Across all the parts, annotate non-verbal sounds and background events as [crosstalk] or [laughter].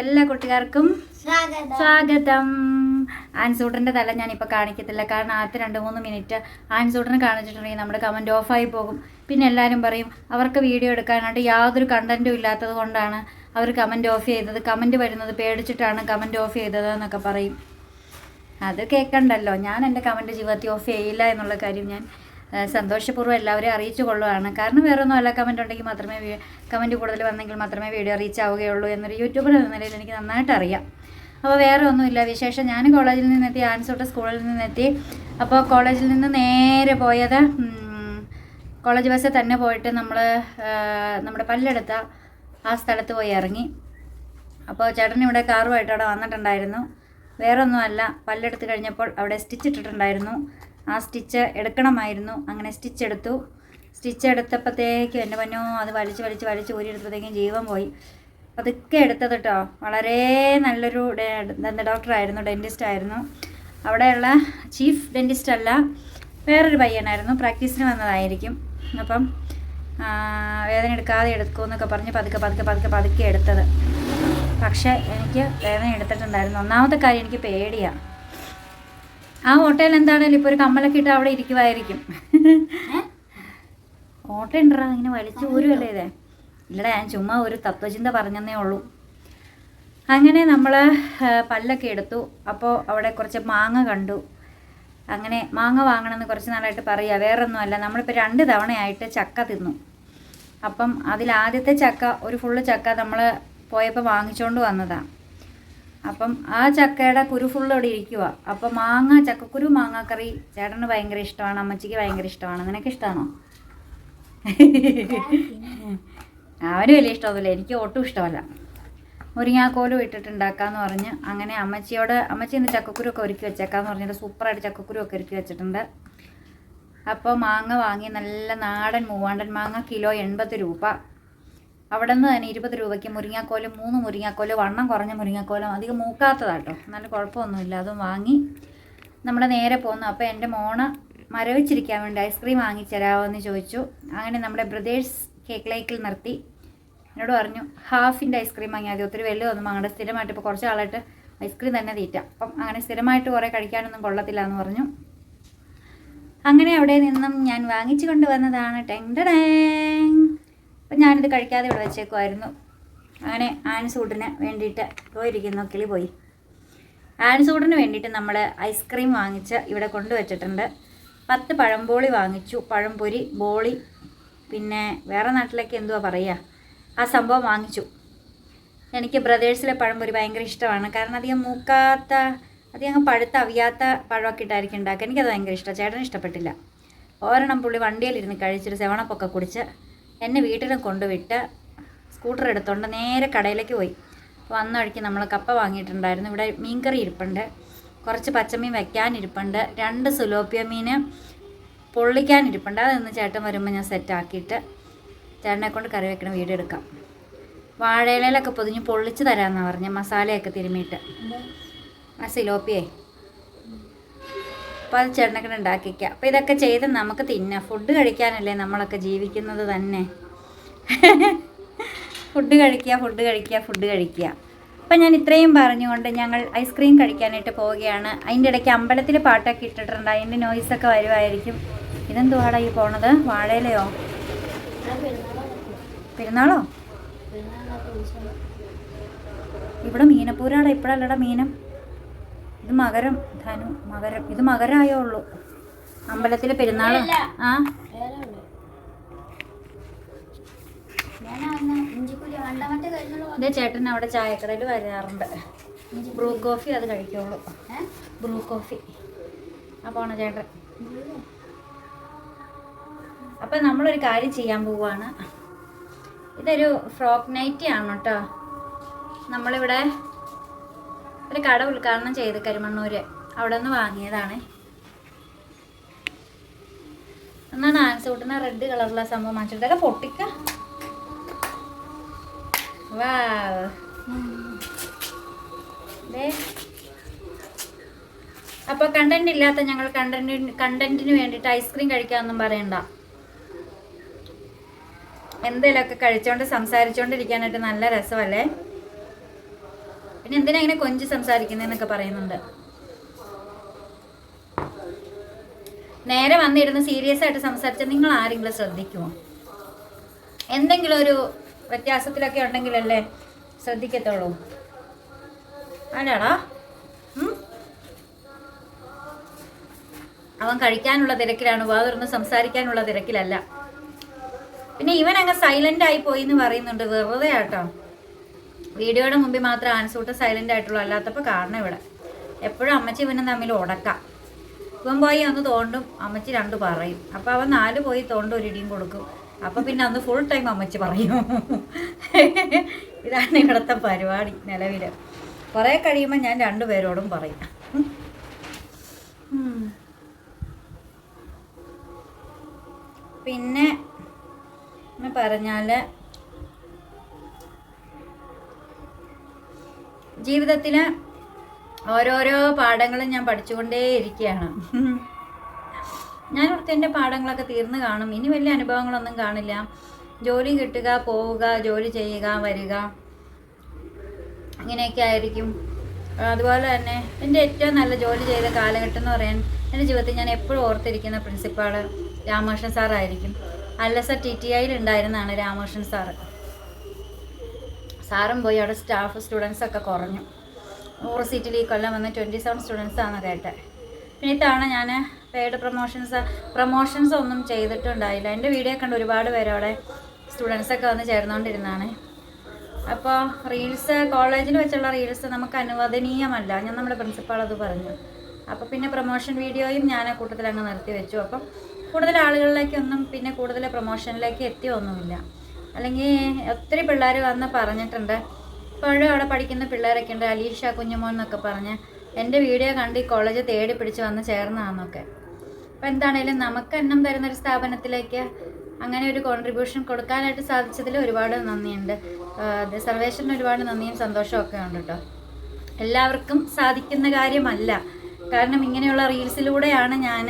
എല്ലാ കുട്ടികാർക്കും സ്വാഗതം. ആൻസൂട്ടന്റെ തല ഞാനിപ്പോൾ കാണിക്കത്തില്ല. കാരണം ആദ്യത്തെ രണ്ട് മൂന്ന് മിനിറ്റ് ആൻസൂട്ടറിന് കാണിച്ചിട്ടുണ്ടെങ്കിൽ നമ്മുടെ കമന്റ് ഓഫായി പോകും. പിന്നെ എല്ലാവരും പറയും അവർക്ക് വീഡിയോ എടുക്കാനായിട്ട് യാതൊരു കണ്ടന്റും ഇല്ലാത്തത് കൊണ്ടാണ് അവർ കമന്റ് ഓഫ് ചെയ്തത്. കമന്റ് വരുന്നത് പേടിച്ചിട്ടാണ് കമന്റ് ഓഫ് ചെയ്തത് എന്നൊക്കെ പറയും. അത് കേൾക്കണ്ടല്ലോ ഞാൻ എന്റെ കമന്റ് ജീവിതത്തിൽ ഓഫ് ചെയ്യില്ല എന്നുള്ള കാര്യം ഞാൻ സന്തോഷപൂർവം എല്ലാവരെയും അറിയിച്ചു കൊള്ളുകയാണ് കാരണം വേറെ ഒന്നും അല്ല കമന്റ് ഉണ്ടെങ്കിൽ മാത്രമേ കമന്റ് കൂടുതൽ വന്നെങ്കിൽ മാത്രമേ വീഡിയോ റീച്ച് ആവുകയുള്ളൂ എന്നൊരു യൂട്യൂബർ എന്ന നിലയിൽ എനിക്ക് നന്നായിട്ട് അറിയാം. അപ്പോൾ വേറെ ഒന്നുമില്ല വിശേഷം. ഞാൻ കോളേജിൽ നിന്നെത്തി ആൻസോട്ട് സ്കൂളിൽ നിന്നെത്തി. അപ്പോൾ കോളേജിൽ നിന്ന് നേരെ പോയത് കോളേജ് ബസ്സിൽ തന്നെ പോയിട്ട് നമ്മൾ നമ്മുടെ പല്ലെടുത്ത ആ സ്ഥലത്ത് പോയി ഇറങ്ങി. അപ്പോൾ ചേട്ടൻ ഇവിടെ കാറുമായിട്ട് അവിടെ വന്നിട്ടുണ്ടായിരുന്നു. വേറെ ഒന്നുമല്ല പല്ലെടുത്ത് കഴിഞ്ഞപ്പോൾ അവിടെ സ്റ്റിച്ച് ഇട്ടിട്ടുണ്ടായിരുന്നു. ആ സ്റ്റിച്ച് എടുക്കണമായിരുന്നു. അങ്ങനെ സ്റ്റിച്ച് എടുത്തു. സ്റ്റിച്ച് എടുത്തപ്പോഴത്തേക്കും എന്റെ പൊന്നോ അത് വലിച്ച് വലിച്ച് വലിച്ച് ഊരിയെടുത്തപ്പോഴത്തേക്കും ജീവൻ പോയി. അതൊക്കെ എടുത്തത് കേട്ടോ വളരെ നല്ലൊരു ഡോക്ടറായിരുന്നു ഡെന്റിസ്റ്റ് ആയിരുന്നു. അവിടെയുള്ള ചീഫ് ഡെന്റിസ്റ്റ് അല്ല വേറൊരു പയ്യനായിരുന്നു. പ്രാക്ടീസിന് വന്നതായിരിക്കും. അപ്പം വേദന എടുക്കാതെ എടുക്കുമെന്നൊക്കെ പറഞ്ഞ് പതുക്കെ പതുക്കെ പതുക്കെ പതുക്കെ എടുത്തത്. പക്ഷേ എനിക്ക് വേദന എടുത്തിട്ടുണ്ടായിരുന്നു. ഒന്നാമത്തെ കാര്യം എനിക്ക് പേടിയാണ് ആ ഓട്ടയിൽ എന്താണേലും ഇപ്പൊ ഒരു കമ്മലൊക്കെ ഇട്ട് അവിടെ ഇരിക്കുവായിരിക്കും. ഓട്ട ഉണ്ടറാ ഇങ്ങനെ വലിച്ചു ഊരുമല്ലേ ഇതേ? ഇല്ലടാ ഞാൻ ചുമ്മാ ഒരു തത്വചിന്ത പറഞ്ഞതേ ഉള്ളൂ. അങ്ങനെ നമ്മൾ പല്ലൊക്കെ എടുത്തു. അപ്പോൾ അവിടെ കുറച്ച് മാങ്ങ കണ്ടു. അങ്ങനെ മാങ്ങ വാങ്ങണമെന്ന് കുറച്ച് നാളായിട്ട് പറയുക വേറൊന്നുമല്ല നമ്മളിപ്പോൾ രണ്ട് തവണയായിട്ട് ചക്ക തിന്നു. അപ്പം അതിലാദ്യത്തെ ചക്ക ഒരു ഫുള്ള് ചക്ക നമ്മൾ പോയപ്പോൾ വാങ്ങിച്ചുകൊണ്ട് വന്നതാണ് അപ്പം ആ ചക്കയുടെ കുരു ഫുള്ള് ഇവിടെ ഇരിക്കുക അപ്പം മാങ്ങ ചക്കക്കുരു മാങ്ങാക്കറി ചേട്ടന് ഭയങ്കര ഇഷ്ടമാണ് അമ്മച്ചിക്ക് ഭയങ്കര ഇഷ്ടമാണ്. നിനക്ക് ഇഷ്ടമാണോ അവന് വലിയ ഇഷ്ടമൊന്നുമില്ല എനിക്ക് ഒട്ടും ഇഷ്ടമല്ല. മുരിങ്ങാക്കോലും ഇട്ടിട്ടുണ്ടാക്കാന്ന് പറഞ്ഞ് അങ്ങനെ അമ്മച്ചിയോട് അമ്മച്ചി ഇന്ന് ചക്കക്കുരു ഒക്കെ ഒരുക്കി വെച്ചേക്കാന്ന് പറഞ്ഞിട്ട് സൂപ്പറായിട്ട് ചക്കക്കുരു ഒക്കെ ഒരുക്കി വെച്ചിട്ടുണ്ട്. അപ്പോൾ മാങ്ങ വാങ്ങി നല്ല നാടൻ മൂവാണ്ടൻ മാങ്ങ കിലോ എൺപത് രൂപ. അവിടെ നിന്ന് തന്നെ ഇരുപത് രൂപയ്ക്ക് മുരിങ്ങാക്കോലും മൂന്ന് മുരിങ്ങാക്കോൽ വണ്ണം കുറഞ്ഞ മുരിങ്ങാക്കോലും അധികം മൂക്കാത്തതാട്ടോ. നല്ല കുഴപ്പമൊന്നുമില്ല. അതും വാങ്ങി നമ്മൾ നേരെ പോന്നു. അപ്പോൾ എന്റെ മോണ മരവിച്ചിരിക്കാൻ വേണ്ടി ഐസ്ക്രീം വാങ്ങിത്തരാമോ എന്ന് ചോദിച്ചു. അങ്ങനെ നമ്മുടെ ബ്രദേഴ്സ് കേക്ക് ലൈക്കിൽ നിർത്തി. എന്നോട് പറഞ്ഞു ഹാഫിന്റെ ഐസ്ക്രീം വാങ്ങിയാൽ മതി ഒത്തിരി വലുതൊന്നും വാങ്ങണ്ട. സ്ഥിരമായിട്ട് ഇപ്പോൾ കുറച്ച് ആളായിട്ട് ഐസ്ക്രീം തന്നെ തീറ്റ. അപ്പം അങ്ങനെ സ്ഥിരമായിട്ട് കുറേ കഴിക്കാനൊന്നും കൊള്ളത്തില്ല എന്ന് പറഞ്ഞു. അങ്ങനെ അവിടെ നിന്നും ഞാൻ വാങ്ങിച്ചു കൊണ്ടുവന്നതാണ് ടെങ് അപ്പം ഞാനിത് കഴിക്കാതെ ഇവിടെ വെച്ചേക്കുമായിരുന്നു അങ്ങനെ ആൻസൂട്ടിന് വേണ്ടിയിട്ട് പോയിരിക്കുന്നു കിളി പോയി. ആൻസൂട്ടിന് വേണ്ടിയിട്ട് നമ്മൾ ഐസ്ക്രീം വാങ്ങിച്ച് ഇവിടെ കൊണ്ടുവച്ചിട്ടുണ്ട്. പത്ത് പഴംബോളി വാങ്ങിച്ചു. പഴംപൊരി ബോളി പിന്നെ വേറെ നാട്ടിലേക്ക് എന്തുവാ പറയുക? ആ സംഭവം വാങ്ങിച്ചു. എനിക്ക് ബ്രദേഴ്സിലെ പഴംപൊരി ഭയങ്കര ഇഷ്ടമാണ്. കാരണം അധികം മൂക്കാത്ത അധികം പഴുത്ത അവിയാത്ത പഴമൊക്കെ ഇട്ടായിരിക്കും ഉണ്ടാക്കുക. എനിക്കത് ഭയങ്കര ഇഷ്ടമാണ്. ചേട്ടന് ഇഷ്ടപ്പെട്ടില്ല. ഒരെണ്ണം പുള്ളി വണ്ടിയിലിരുന്ന് കഴിച്ചൊരു സെവണപ്പൊക്കെ കുടിച്ച് എന്നെ വീട്ടിലും കൊണ്ടുവിട്ട് സ്കൂട്ടർ എടുത്തുകൊണ്ട് നേരെ കടയിലേക്ക് പോയി. വന്ന വഴിക്ക് നമ്മൾ കപ്പ വാങ്ങിയിട്ടുണ്ടായിരുന്നു. ഇവിടെ മീൻകറി ഇരിപ്പുണ്ട്. കുറച്ച് പച്ചമീൻ ഇരിപ്പുണ്ട്. രണ്ട് സുലോപ്യ മീൻ പൊള്ളിക്കാൻ ഇരിപ്പുണ്ട്. അതൊന്ന് ചേട്ടൻ വരുമ്പോൾ ഞാൻ സെറ്റാക്കിയിട്ട് ചേട്ടനെ കൊണ്ട് കറി വെക്കണ വീഡിയോ എടുക്കാം. വാഴയിലൊക്കെ പൊതിഞ്ഞ് പൊള്ളിച്ച് തരാമെന്നാണ് പറഞ്ഞത് മസാലയൊക്കെ തിരുമ്മിയിട്ട് ആ സിലോപ്പിയേ. അപ്പോൾ അത് ചേട്ടനൊക്കെ ഉണ്ടാക്കിക്കുക അപ്പോൾ ഇതൊക്കെ ചെയ്ത് നമുക്ക് തിന്ന. ഫുഡ് കഴിക്കാനല്ലേ നമ്മളൊക്കെ ജീവിക്കുന്നത് തന്നെ. [laughs] ഫുഡ് കഴിക്കുക ഫുഡ് കഴിക്കുക ഫുഡ് കഴിക്കുക അപ്പം ഞാൻ ഇത്രയും പറഞ്ഞുകൊണ്ട് ഞങ്ങൾ ഐസ്ക്രീം കഴിക്കാനായിട്ട് പോവുകയാണ്. അതിന്റെ ഇടയ്ക്ക് അമ്പലത്തിൽ പാട്ടൊക്കെ ഇട്ടിട്ടുണ്ട്. അതിന്റെ നോയ്സൊക്കെ വരുമായിരിക്കും ഇതെന്തുവാടാ ഈ പോണത്? വാഴയിലയോ? പെരുന്നാളോ? ഇവിടെ മീനപ്പൂരാടാ ഇപ്പോഴല്ലടാ മീനം. ഇത് മകരം ധനു മകരം. ഇത് മകരമായേ ഉള്ളൂ. അമ്പലത്തിലെ പെരുന്നാൾ ആ? ഇതേ ചേട്ടൻ അവിടെ ചായക്കടയിൽ വരാറുണ്ട്. ബ്രൂ കോഫി അത് കഴിക്കുള്ളൂ. Bru coffee. ആ പോണ ചേട്ടൻ. അപ്പം നമ്മളൊരു കാര്യം ചെയ്യാൻ പോവുകയാണ് ഇതൊരു ഫ്രോക്ക് നൈറ്റി ആണ് കേട്ടോ നമ്മളിവിടെ ഒരു കട ഉദ്ഘാടനം ചെയ്ത് കരിമണ്ണൂര്. അവിടെ നിന്ന് വാങ്ങിയതാണ്. എന്നാണ് ആൻസൂട്ടിന് റെഡ് കളറുള്ള സംഭവം വാങ്ങിച്ചിട്ട് ഇതൊക്കെ പൊട്ടിക്ക. അപ്പൊ കണ്ടന്റ് ഇല്ലാത്ത ഞങ്ങൾ കണ്ടന്റ് കണ്ടന്റിന് വേണ്ടിട്ട് ഐസ്ക്രീം കഴിക്കാമെന്നും പറയണ്ട. എന്തെങ്കിലുമൊക്കെ കഴിച്ചോണ്ട് സംസാരിച്ചോണ്ടിരിക്കാനായിട്ട് നല്ല രസമല്ലേ? പിന്നെ എന്തിനാ ഇങ്ങനെ കൊഞ്ച് സംസാരിക്കുന്നതെന്നൊക്കെ പറയുന്നുണ്ട്. നേരെ വന്നിരുന്ന് സീരിയസ് ആയിട്ട് സംസാരിച്ചാൽ നിങ്ങൾ ആരെങ്കിലും ശ്രദ്ധിക്കുമോ എന്തെങ്കിലും ഒരു വ്യത്യാസത്തിലൊക്കെ ഉണ്ടെങ്കിലല്ലേ ശ്രദ്ധിക്കത്തുള്ളൂ. അല്ലടാ അവൻ കഴിക്കാനുള്ള തിരക്കിലാണ് വേറൊന്ന് സംസാരിക്കാനുള്ള തിരക്കിലല്ല. പിന്നെ ഇവൻ അങ്ങ് സൈലന്റ് ആയി പോയി എന്ന് പറയുന്നുണ്ട് വെറുതെ ആട്ടോ വീഡിയോയുടെ മുമ്പിൽ മാത്രം ആൻസൂട്ട് സൈലന്റ് ആയിട്ടുള്ളൂ. അല്ലാത്തപ്പോൾ കാണണം ഇവിടെ. എപ്പോഴും അമ്മച്ചി ഇവനും തമ്മിൽ ഉടക്കാം. ഇവൻ പോയി ഒന്ന് തോണ്ടും അമ്മച്ചി രണ്ട് പറയും. അപ്പോൾ അവൻ നാല് പോയി തോണ്ടും ഒരു ഇടിയും കൊടുക്കും. അപ്പോൾ പിന്നെ അന്ന് ഫുൾ ടൈം അമ്മച്ചി പറയും. ഇതാണ് ഇവിടുത്തെ പരിപാടി നിലവിൽ കുറേ കഴിയുമ്പോൾ ഞാൻ രണ്ടുപേരോടും പറയും. പിന്നെ പറഞ്ഞാൽ ജീവിതത്തിൽ ഓരോരോ പാഠങ്ങളും ഞാൻ പഠിച്ചുകൊണ്ടേ ഇരിക്കുകയാണ് ഞാൻ ഓർത്ത് എന്റെ പാഠങ്ങളൊക്കെ തീർന്നു കാണും. ഇനി വലിയ അനുഭവങ്ങളൊന്നും കാണില്ല. ജോലി കിട്ടുക പോവുക ജോലി ചെയ്യുക വരിക. ഇങ്ങനെയൊക്കെ ആയിരിക്കും. അതുപോലെ തന്നെ എന്റെ ഏറ്റവും നല്ല ജോലി ചെയ്ത കാലഘട്ടം എന്ന് പറയാൻ എന്റെ ജീവിതത്തിൽ ഞാൻ എപ്പോഴും ഓർത്തിരിക്കുന്ന പ്രിൻസിപ്പാൾ രാമകൃഷ്ണൻ സാറായിരിക്കും അല്ല സർ ടി ടി ഐയിൽ ഉണ്ടായിരുന്നതാണ് രാമകൃഷ്ണൻ സാറ് സാറും പോയി അവിടെ സ്റ്റാഫ് സ്റ്റുഡൻസ് ഒക്കെ കുറഞ്ഞു. നൂറ് സീറ്റിൽ ഈ കൊല്ലം വന്ന് ട്വന്റി സെവൻ സ്റ്റുഡൻസ് ആണ് കേട്ടെ. പിന്നെ ഇത്തവണ ഞാൻ പേഡ് പ്രൊമോഷൻസ് പ്രൊമോഷൻസ് ഒന്നും ചെയ്തിട്ടുണ്ടായില്ല. എന്റെ വീഡിയോ കണ്ട് ഒരുപാട് പേര് അവിടെ സ്റ്റുഡൻസ് ഒക്കെ വന്ന് ചേർന്നുകൊണ്ടിരുന്നതാണ് അപ്പോൾ റീൽസ് കോളേജിൽ വെച്ചുള്ള റീൽസ് നമുക്ക് അനുവദനീയമല്ല. ഞാൻ നമ്മുടെ പ്രിൻസിപ്പാൾ അത് പറഞ്ഞു. അപ്പോൾ പിന്നെ പ്രൊമോഷൻ വീഡിയോയും ഞാൻ കൂട്ടത്തിൽ അങ്ങ് നിർത്തി വെച്ചു അപ്പം കൂടുതൽ ആളുകളിലേക്കൊന്നും പിന്നെ കൂടുതൽ പ്രൊമോഷനിലേക്ക് എത്തിയൊന്നുമില്ല. അല്ലെങ്കിൽ ഒത്തിരി പിള്ളേർ വന്ന് പറഞ്ഞിട്ടുണ്ട്. ഇപ്പോഴും അവിടെ പഠിക്കുന്ന പിള്ളേരൊക്കെ ഉണ്ട്. അലീഷ കുഞ്ഞുമോൻ എന്നൊക്കെ പറഞ്ഞ് എന്റെ വീഡിയോ കണ്ട് ഈ കോളേജ് തേടി പിടിച്ച് വന്ന് ചേർന്നതാണെന്നൊക്കെ അപ്പം എന്താണേലും നമുക്ക് എണ്ണം തരുന്ന ഒരു സ്ഥാപനത്തിലേക്ക് അങ്ങനെ ഒരു കോൺട്രിബ്യൂഷൻ കൊടുക്കാനായിട്ട് സാധിച്ചതിൽ ഒരുപാട് നന്ദിയുണ്ട്. സർവേശ്വരന് ഒരുപാട് നന്ദിയും സന്തോഷവും ഒക്കെ ഉണ്ട് കേട്ടോ. എല്ലാവർക്കും സാധിക്കുന്ന കാര്യമല്ല. കാരണം ഇങ്ങനെയുള്ള റീൽസിലൂടെയാണ് ഞാൻ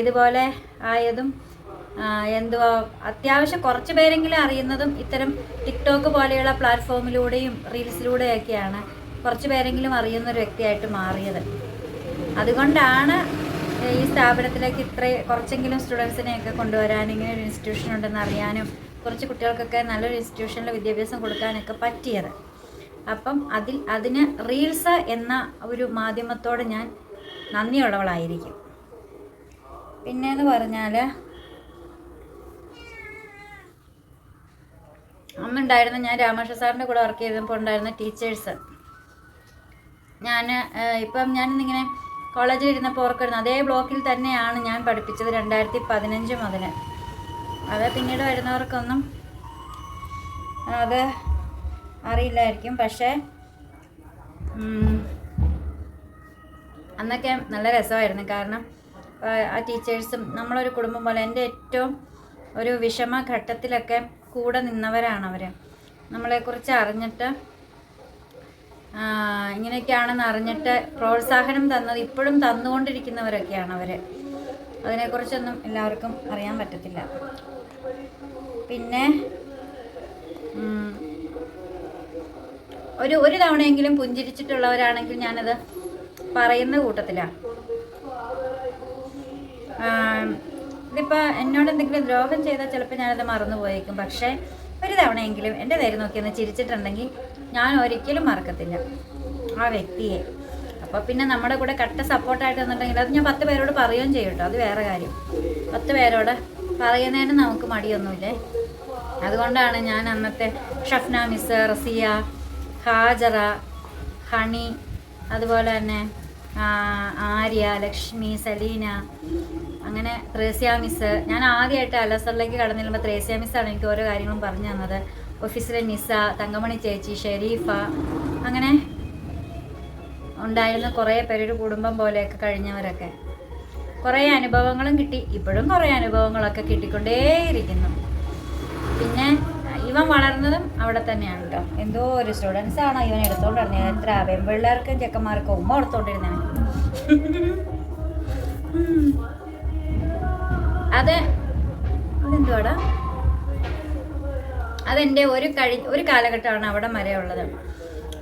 ഇതുപോലെ ആയതും എന്തുവാ അത്യാവശ്യം കുറച്ച് പേരെങ്കിലും അറിയുന്നതും ഇത്തരം ടിക്ടോക്ക് പോലെയുള്ള പ്ലാറ്റ്ഫോമിലൂടെയും റീൽസിലൂടെയൊക്കെയാണ് കുറച്ച് പേരെങ്കിലും അറിയുന്ന ഒരു വ്യക്തിയായിട്ട് മാറിയത്. അതുകൊണ്ടാണ് ഈ സ്ഥാപനത്തിലേക്ക് ഇത്ര കുറച്ചെങ്കിലും സ്റ്റുഡൻസിനെയൊക്കെ കൊണ്ടുവരാൻ ഇങ്ങനെ ഒരു ഇൻസ്റ്റിറ്റ്യൂഷൻ ഉണ്ടെന്ന് അറിയാനും കുറച്ച് കുട്ടികൾക്കൊക്കെ നല്ലൊരു ഇൻസ്റ്റിറ്റ്യൂഷനിൽ വിദ്യാഭ്യാസം കൊടുക്കാനൊക്കെ പറ്റിയത്. അപ്പം അതിൽ അതിന് റീൽസ് എന്ന ഒരു മാധ്യമത്തോട് ഞാൻ നന്ദിയുള്ളവളായിരിക്കും. പിന്നെന്ന് പറഞ്ഞാൽ അന്നുണ്ടായിരുന്ന ഞാൻ രാമകൃഷ്ണ സാറിന്റെ കൂടെ വർക്ക് ചെയ്തപ്പോൾ ഉണ്ടായിരുന്ന ടീച്ചേഴ്സ് ഞാൻ ഇപ്പം ഞാനിന്നിങ്ങനെ കോളേജിൽ ഇരുന്നപ്പോൾ ഓർക്കുന്നു അതേ ബ്ലോക്കിൽ തന്നെയാണ് ഞാൻ പഠിപ്പിച്ചത് രണ്ടായിരത്തി പതിനഞ്ച് മുതൽ അത് പിന്നീട് വരുന്നവർക്കൊന്നും അത് അറിയില്ലായിരിക്കും. പക്ഷേ അന്നൊക്കെ നല്ല രസമായിരുന്നു. കാരണം ആ, ടീച്ചേഴ്സും നമ്മളൊരു കുടുംബം പോലെ എന്റെ ഏറ്റവും ഒരു വിഷമ ഘട്ടത്തിലൊക്കെ കൂടെ നിന്നവരാണ് അവർ നമ്മളെക്കുറിച്ച് അറിഞ്ഞിട്ട് ഇങ്ങനെയൊക്കെയാണെന്ന് അറിഞ്ഞിട്ട് പ്രോത്സാഹനം തന്നത് ഇപ്പോഴും തന്നുകൊണ്ടിരിക്കുന്നവരൊക്കെയാണ് അവർ അതിനെക്കുറിച്ചൊന്നും എല്ലാവർക്കും അറിയാൻ പറ്റത്തില്ല. പിന്നെ ഒരു ഒരു തവണയെങ്കിലും പുഞ്ചിരിച്ചിട്ടുള്ളവരാണെങ്കിൽ ഞാനത് പറയുന്ന കൂട്ടത്തിലാണ് ഇതിപ്പോൾ എന്നോട് എന്തെങ്കിലും ദ്രോഹം ചെയ്താൽ ചിലപ്പോൾ ഞാനത് മറന്നു പോയേക്കും. പക്ഷേ ഒരു തവണയെങ്കിലും എന്റെ നേരെ നോക്കി ഒന്ന് ചിരിച്ചിട്ടുണ്ടെങ്കിൽ ഞാൻ ഒരിക്കലും മറക്കത്തില്ല ആ വ്യക്തിയെ. അപ്പോൾ പിന്നെ നമ്മുടെ കൂടെ കട്ട സപ്പോർട്ടായിട്ട് നിന്നിട്ടുണ്ടെങ്കിൽ അത് ഞാൻ പത്ത് പേരോട് പറയുകയും ചെയ്യും കേട്ടോ. അത് വേറെ കാര്യം. പത്ത് പേരോട് പറയുന്നതിന് നമുക്ക് മടിയൊന്നുമില്ലേ? അതുകൊണ്ടാണ് ഞാൻ അന്നത്തെ ഷഫ്ന മിസ് റസിയ ഹാജറ ഹണി അതുപോലെ തന്നെ ആര്യ ലക്ഷ്മി സലീന അങ്ങനെ ത്രേസ്യ മിസ് ഞാൻ ആദ്യമായിട്ട് അലസറിലേക്ക് കടന്നു ചെല്ലുമ്പോൾ ത്രേസ്യ മിസ്സാണ് എനിക്ക് ഓരോ കാര്യങ്ങളും പറഞ്ഞു തന്നത്. ഓഫീസിലെ നിസ തങ്കമണി ചേച്ചി ഷെരീഫ അങ്ങനെ ഉണ്ടായിരുന്ന കുറേ പേരൊരു കുടുംബം പോലെയൊക്കെ കഴിഞ്ഞവരൊക്കെ. കുറേ അനുഭവങ്ങളും കിട്ടി. ഇപ്പോഴും കുറേ അനുഭവങ്ങളൊക്കെ കിട്ടിക്കൊണ്ടേയിരിക്കുന്നു. പിന്നെ ഇവൻ വളർന്നതും അവിടെ തന്നെയാണ് കേട്ടോ എന്തോ ഒരു സ്റ്റുഡൻസ് ആണോ ഇവൻ എടുത്തോണ്ട് നടന്നത് എത്ര പെൺപിള്ളേർക്കും ചെക്കന്മാർക്കും ഉമ്മ എടുത്തോണ്ടിരുന്നവൻ അത് അതെന്തുവാടാ? അതെന്റെ ഒരു കഴി ഒരു കാലഘട്ടമാണ് അവിടെ വരെ ഉള്ളത്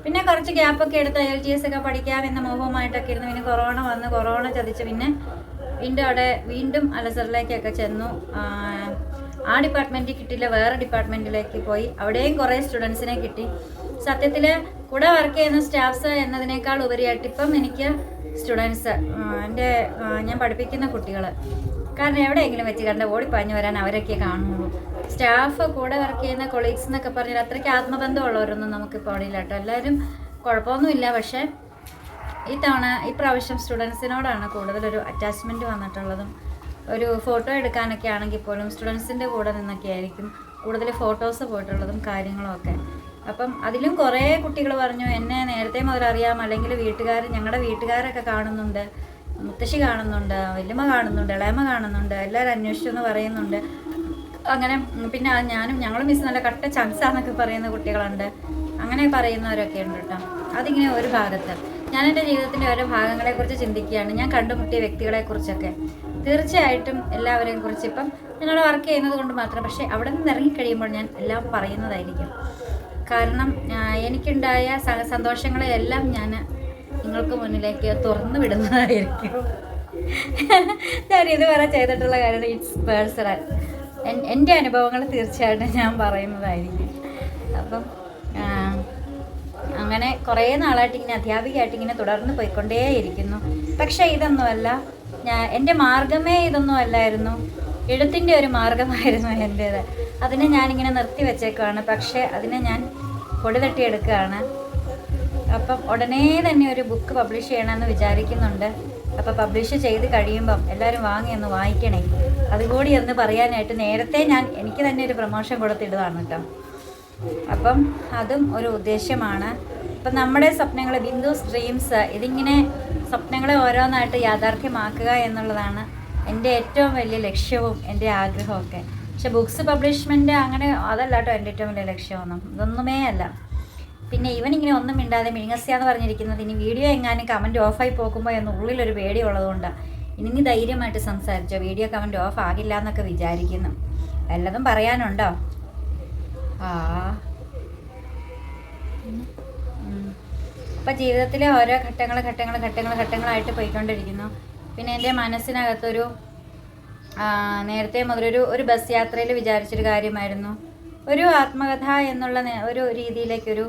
പിന്നെ കുറച്ച് ഗ്യാപ്പൊക്കെ എടുത്ത് എൽ ടി എസ് ഒക്കെ പഠിക്കാം എന്ന മോഹവുമായിട്ടൊക്കെ ഇരുന്നു പിന്നെ കൊറോണ വന്ന് കൊറോണ ചതിച്ച് പിന്നെ വീണ്ടും അവിടെ വീണ്ടും അലസറിലേക്കൊക്കെ ചെന്നു. ആ, ഡിപ്പാർട്ട്മെന്റിൽ കിട്ടിയില്ല വേറെ ഡിപ്പാർട്ട്മെന്റിലേക്ക് പോയി. അവിടെയും കുറേ സ്റ്റുഡൻസിനെ കിട്ടി. സത്യത്തിൽ കൂടെ വർക്ക് ചെയ്യുന്ന സ്റ്റാഫ്സ് എന്നതിനേക്കാൾ ഉപരിയായിട്ട് ഇപ്പം എനിക്ക് സ്റ്റുഡൻസ് എന്റെ ഞാൻ പഠിപ്പിക്കുന്ന കുട്ടികൾ കാരണം എവിടെയെങ്കിലും വെച്ച് കണ്ട് ഓടിപ്പാഞ്ഞു വരാൻ അവരൊക്കെ കാണുള്ളൂ സ്റ്റാഫ് കൂടെ വർക്ക് ചെയ്യുന്ന കൊളീഗ്സ് എന്നൊക്കെ പറഞ്ഞാൽ അത്രയ്ക്ക് ആത്മബന്ധമുള്ളവരൊന്നും നമുക്കിപ്പോൾ അവിടെ ഇല്ല കേട്ടോ. എല്ലാവരും കുഴപ്പമൊന്നുമില്ല പക്ഷേ ഈ തവണ ഈ സ്റ്റുഡൻസിനോടാണ് കൂടുതലൊരു അറ്റാച്ച്മെന്റ് വന്നിട്ടുള്ളതും ഒരു ഫോട്ടോ എടുക്കാനൊക്കെ ആണെങ്കിൽ പോലും സ്റ്റുഡൻസിന്റെ കൂടെ നിന്നൊക്കെ ആയിരിക്കും കൂടുതൽ ഫോട്ടോസ് പോയിട്ടുള്ളതും കാര്യങ്ങളും ഒക്കെ. അപ്പം അതിലും കുറേ കുട്ടികൾ പറഞ്ഞു എന്നെ നേരത്തെ മുതൽ അറിയാം. അല്ലെങ്കിൽ വീട്ടുകാർ ഞങ്ങളുടെ വീട്ടുകാരൊക്കെ കാണുന്നുണ്ട്. മുത്തശ്ശി കാണുന്നുണ്ട് വല്യമ്മ കാണുന്നുണ്ട് ഇളയമ്മ കാണുന്നുണ്ട് എല്ലാവരും അന്വേഷിച്ചു എന്ന് പറയുന്നുണ്ട്. അങ്ങനെ പിന്നെ ഞാനും ഞങ്ങളും മിസ് നല്ല കട്ട ചങ്സാന്നൊക്കെ പറയുന്ന കുട്ടികളുണ്ട്. അങ്ങനെ പറയുന്നവരൊക്കെ ഉണ്ട് കേട്ടോ. അതിങ്ങനെ ഒരു ഭാഗത്ത്. ഞാൻ എന്റെ ജീവിതത്തിന്റെ ഓരോ ഭാഗങ്ങളെക്കുറിച്ച് ചിന്തിക്കുകയാണ്. ഞാൻ കണ്ടുമുട്ടിയ വ്യക്തികളെക്കുറിച്ചൊക്കെ. തീർച്ചയായിട്ടും എല്ലാവരെയും കുറിച്ച് ഇപ്പം ഞങ്ങൾ വർക്ക് ചെയ്യുന്നത് കൊണ്ട് മാത്രം പക്ഷേ അവിടെ നിന്ന് ഇറങ്ങിക്കഴിയുമ്പോൾ ഞാൻ എല്ലാം പറയുന്നതായിരിക്കും. കാരണം എനിക്കുണ്ടായ സന്തോഷങ്ങളെയെല്ലാം ഞാൻ നിങ്ങൾക്ക് മുന്നിലേക്ക് തുറന്നു വിടുന്നതായിരിക്കും. ഞാൻ ഇതുവരെ ചെയ്തിട്ടുള്ള കാര്യം ഇറ്റ്സ് പേഴ്സണൽ എന്റെ അനുഭവങ്ങൾ തീർച്ചയായിട്ടും ഞാൻ പറയുന്നതായിരിക്കും. അപ്പം കുറേ നാളായിട്ട് ഇങ്ങനെ അധ്യാപികയായിട്ട് ഇങ്ങനെ തുടർന്ന് പോയിക്കൊണ്ടേയിരിക്കുന്നു. പക്ഷേ ഇതൊന്നുമല്ല. ഞാൻ എന്റെ മാർഗമേ ഇതൊന്നും അല്ലായിരുന്നു എഴുത്തിന്റെ ഒരു മാർഗമായിരുന്നു എന്റേത്. അതിനെ ഞാനിങ്ങനെ നിർത്തി വെച്ചേക്കുവാണ്. പക്ഷേ അതിനെ ഞാൻ പൊടി തട്ടിയെടുക്കുകയാണ്. അപ്പം ഉടനെ തന്നെ ഒരു ബുക്ക് പബ്ലിഷ് ചെയ്യണമെന്ന് വിചാരിക്കുന്നുണ്ട്. അപ്പം പബ്ലിഷ് ചെയ്ത് കഴിയുമ്പം എല്ലാവരും വാങ്ങി ഒന്ന് വായിക്കണേ. അതുകൂടി ഒന്ന് പറയാനായിട്ട് നേരത്തെ ഞാൻ എനിക്ക് തന്നെ ഒരു പ്രമോഷൻ കൊടുത്തിടുകയാണ് കേട്ടോ. അപ്പം അതും ഒരു ഉദ്ദേശ്യമാണ് അപ്പം നമ്മുടെ സ്വപ്നങ്ങൾ ബിന്ദുസ് ഡ്രീംസ് ഇതിങ്ങനെ സ്വപ്നങ്ങളെ ഓരോന്നായിട്ട് യാഥാർത്ഥ്യമാക്കുക എന്നുള്ളതാണ് എന്റെ ഏറ്റവും വലിയ ലക്ഷ്യവും എന്റെ ആഗ്രഹമൊക്കെ പക്ഷെ ബുക്സ് പബ്ലിഷ്മെന്റ് അങ്ങനെ അതല്ല കേട്ടോ എന്റെ ഏറ്റവും വലിയ ലക്ഷ്യമൊന്നും. ഇതൊന്നുമേ അല്ല. പിന്നെ ഇവൻ ഇങ്ങനെ ഒന്നും മിണ്ടാതെ മിഴുങ്ങസ്യ എന്ന് പറഞ്ഞിരിക്കുന്നത് ഇനി വീഡിയോ എങ്ങാനും കമന്റ് ഓഫായി പോകുമ്പോൾ എന്ന് ഉള്ളിലൊരു പേടി ഉള്ളതുകൊണ്ടാണ് ഇനി ധൈര്യമായിട്ട് സംസാരിച്ചോ. വീഡിയോ കമന്റ് ഓഫ് ആകില്ല എന്നൊക്കെ വിചാരിക്കുന്നു. വല്ലതും പറയാനുണ്ടോ? ആ. അപ്പൊ ജീവിതത്തിലെ ഓരോ ഘട്ടങ്ങൾ ഘട്ടങ്ങൾ ഘട്ടങ്ങൾ ഘട്ടങ്ങളായിട്ട് പോയിക്കൊണ്ടിരിക്കുന്നു. പിന്നെ എന്റെ മനസ്സിനകത്തൊരു നേരത്തെ മുതലൊരു ഒരു ബസ് യാത്രയിൽ വിചാരിച്ചൊരു കാര്യമായിരുന്നു. ഒരു ആത്മകഥ എന്നുള്ള ഒരു രീതിയിലേക്കൊരു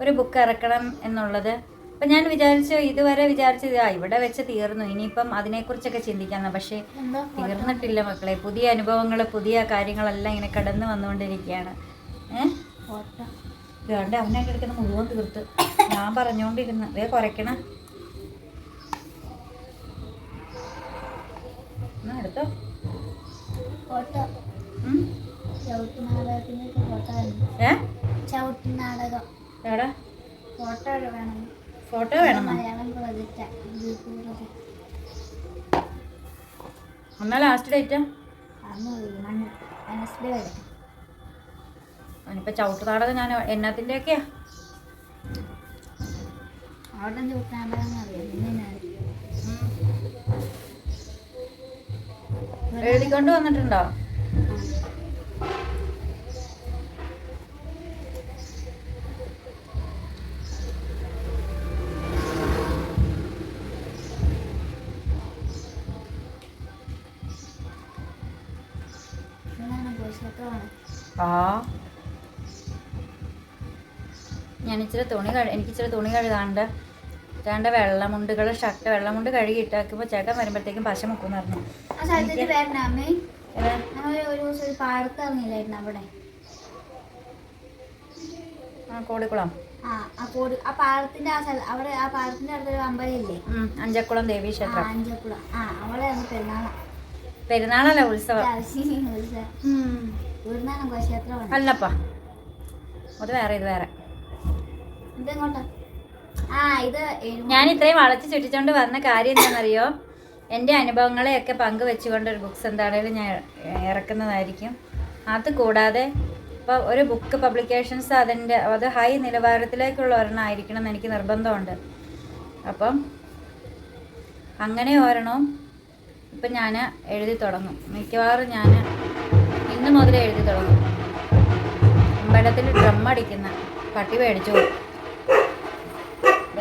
ഒരു ബുക്ക് ഇറക്കണം എന്നുള്ളത്. അപ്പം ഞാൻ വിചാരിച്ചു ഇതുവരെ വിചാരിച്ചത് ആ ഇവിടെ വെച്ച് തീർന്നു. ഇനിയിപ്പം അതിനെക്കുറിച്ചൊക്കെ ചിന്തിക്കാമെന്ന് പക്ഷേ തീർന്നിട്ടില്ല മക്കളെ. പുതിയ അനുഭവങ്ങൾ പുതിയ കാര്യങ്ങളെല്ലാം ഇങ്ങനെ കടന്നു വന്നുകൊണ്ടിരിക്കുകയാണ്. ഏഹ് വേണ്ട അവനെ എടുക്കുന്ന മുഴുവൻ തീർത്ത്. ഞാൻ പറഞ്ഞുകൊണ്ടിരുന്ന വേ കുറയ്ക്കണ എന്നാ എടുത്തോ? എവിടെ? ഫോട്ടോ വേണം. എന്നാ ലാസ്റ്റ് ഡേറ്റ് വരെ അവനിപ്പോൾ ചവിട്ട് നാടകം ഞാൻ എന്നത്തിന്റെയൊക്കെയാ അവിടെ ചവിട്ട് നാടകം എഴുതിക്കൊണ്ട് വന്നിട്ടുണ്ടോ? ആ uh ആ. ഞാൻ ഇച്ചിരി തുണി കഴു എനിക്ക് ഇച്ചിരി തുണി കഴുകാണ്ട് രണ്ട് വെള്ളമുണ്ടുകൾ ഷർട്ട് വെള്ളമുണ്ട് കഴുകി ഇട്ടാക്കുമ്പോൾ ചേട്ടൻ വരുമ്പോഴത്തേക്കും പശ മുക്കും പറഞ്ഞു. ആ ആ കോടിക്കുളം. ആ ആ കോടി ആ പാടത്തിന്റെ ആ സ്ഥലം അവിടെ ആ പാടത്തിന്റെ അടുത്തൊരു അമ്പലമില്ലേ? ഉം, അഞ്ചക്കുളം ദേവി ക്ഷേത്രം. അഞ്ചക്കുളം. ആ അവിടെ ആണ് പെരുന്നാളാ. പെരുന്നാളല്ല ഉത്സവം? അല്ലപ്പാ. അത് വേറെ ഇത് വേറെ. ഞാൻ ഇത്രയും വളച്ച് ചുറ്റിച്ചോണ്ട് വന്ന കാര്യം എന്താണെന്നറിയോ? എന്റെ അനുഭവങ്ങളെയൊക്കെ പങ്കുവെച്ചുകൊണ്ട് ഒരു ബുക്സ് എന്താണേലും ഞാൻ ഇറക്കുന്നതായിരിക്കും. അത് കൂടാതെ ഇപ്പോൾ ഒരു ബുക്ക് പബ്ലിക്കേഷൻസ് അതിന്റെ അത് ഹൈ നിലവാരത്തിലേക്കുള്ള ഒരെണ്ണം ആയിരിക്കണം എന്ന് എനിക്ക് നിർബന്ധമുണ്ട്. അപ്പം അങ്ങനെ ഒരെണ്ണവും ഇപ്പം ഞാൻ എഴുതി തുടങ്ങും. മിക്കവാറും ഞാൻ ഇന്ന് മുതൽ എഴുതി തുടങ്ങും. അമ്പലത്തിൽ ഡ്രം അടിക്കുന്ന പട്ടി മേടിച്ചു